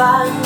บ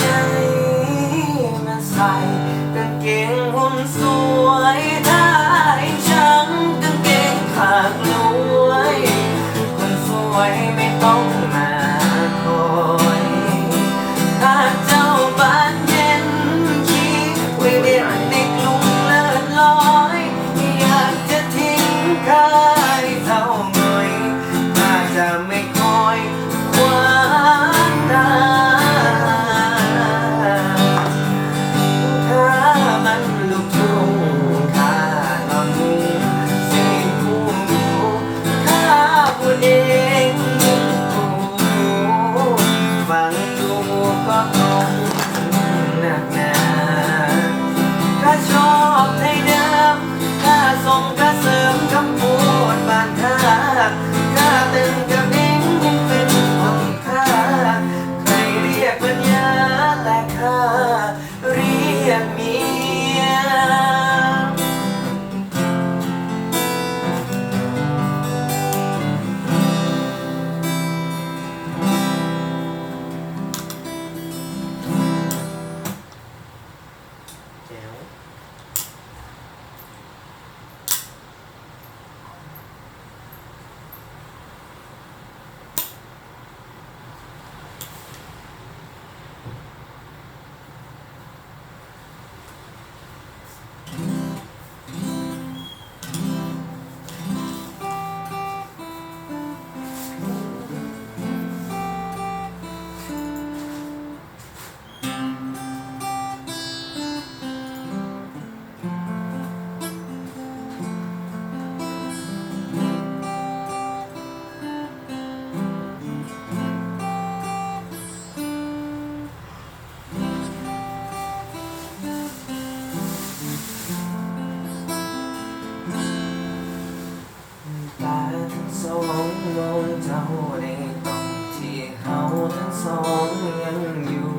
าในตอนที่เขาทั้งสองยังอยู่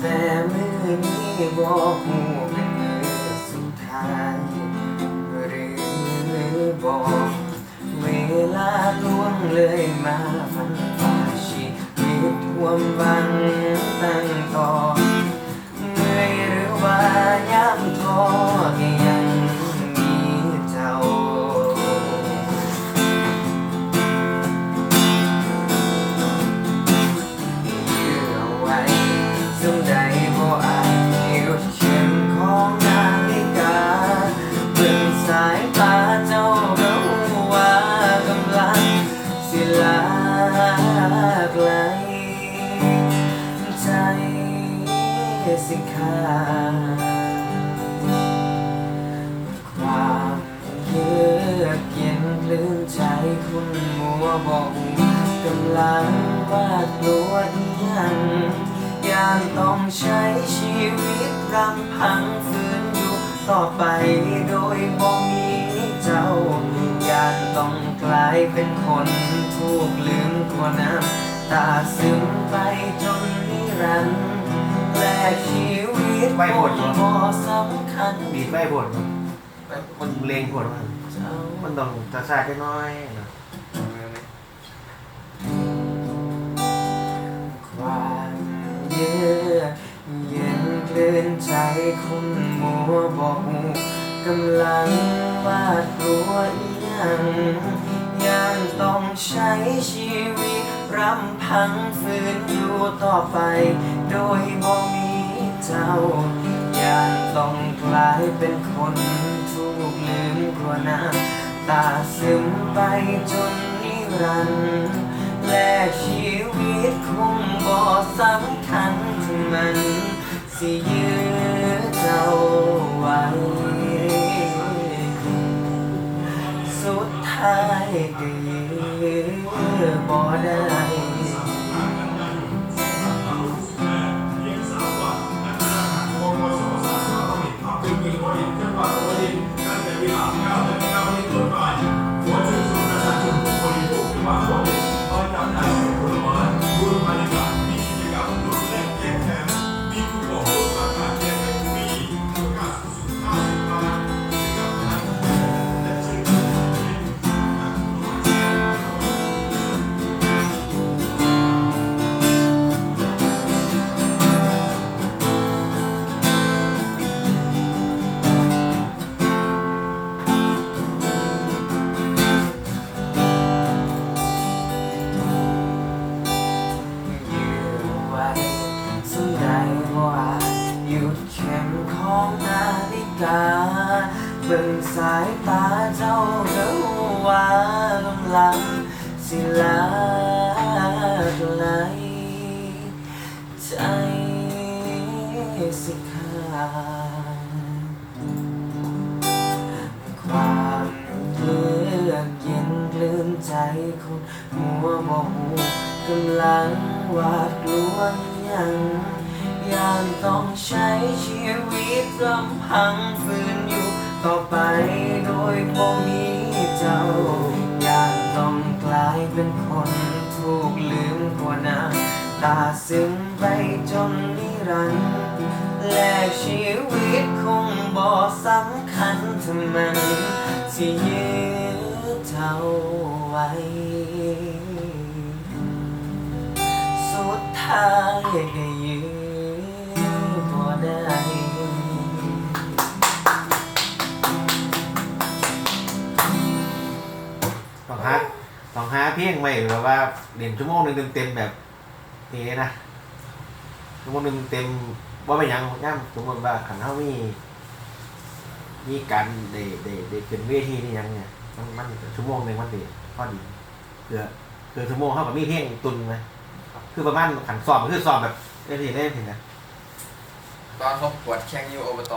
แต่มือนี้บอกหูเป็นมือสุดท้ายหรือบอกเวลาล่วงเลยมาฝันฝ่าชีวิตท่วมบังตั้งต่อ สิขาความเยือกเย็นคลื่นใจคุณมัวบอกกำลังวาดกลัวอีหยังยังต้องใช้ชีวิตรำพังฝืนอยู่ต่อไปโดยบ่มีเจ้ายานต้องกลายเป็นคนถูกลืมกว่าน้ำตาซึมไปจนนิรันดร์ และชีวิตไม่หมดเหรอพอสำคัญบีดไม่ผลมันเลงผลมันเจ้ามันต้องจะซาแค่น้อยนะความเยือกเย็นคลื่นใจคุณมัวบอกกำลังวาดกลัวอีหยังยังต้องใช้ชีวิต รำพังฝืนอยู่ต่อไป โดยบ่มีเจ้ายังต้องกลายเป็นคนถูกลืมกลัวน้ำตาซึมไปจนนิรันดร์และชีวิตคงบ่สำคัญที่มัน สิยื้อเจ้าไว้ สุดท้ายก็ ของนาฬิกาเบิ่งสายตาเจ้ารู้ว่ากำลังสิลาไหลใจสิขาดความเลือกเย็นกลืนใจคนหัวบ่หูกำลังวาดกลัวยัง ยานต้องใช้ชีวิตลำพังฝืนอยู่ ต่อไปโดยบ่มีเจ้ายานต้องกลายเป็นคนถูกลืมกว่านาตาซึ้งไปจนนิรันดร์แลกชีวิตคงบ่สำคัญถ้ามันสิยืดเท่าไว้สุดท้ายก็ ต้องหาต้องหาเพียงไว้แบบว่าเรียนชั่วโมงหนึ่งเต็มๆแบบนี้นะชั่วโมงหนึ่งเต็มว่าไม่ยังย่ำสมมติว่าขันเท่ามีมีการเดเดเดขึ้นเวทีนี่ยังเนี่ยมันมันชั่วโมงหนึ่งมันดีพอดีเพื่อเพื่อชั่วโมงเท่ากับมีเพียงตุนไหมคือประมาณขันสอบคือสอบแบบเล่นทีเล่นทีนะตอนเขาปวดแข้งอยู่อบต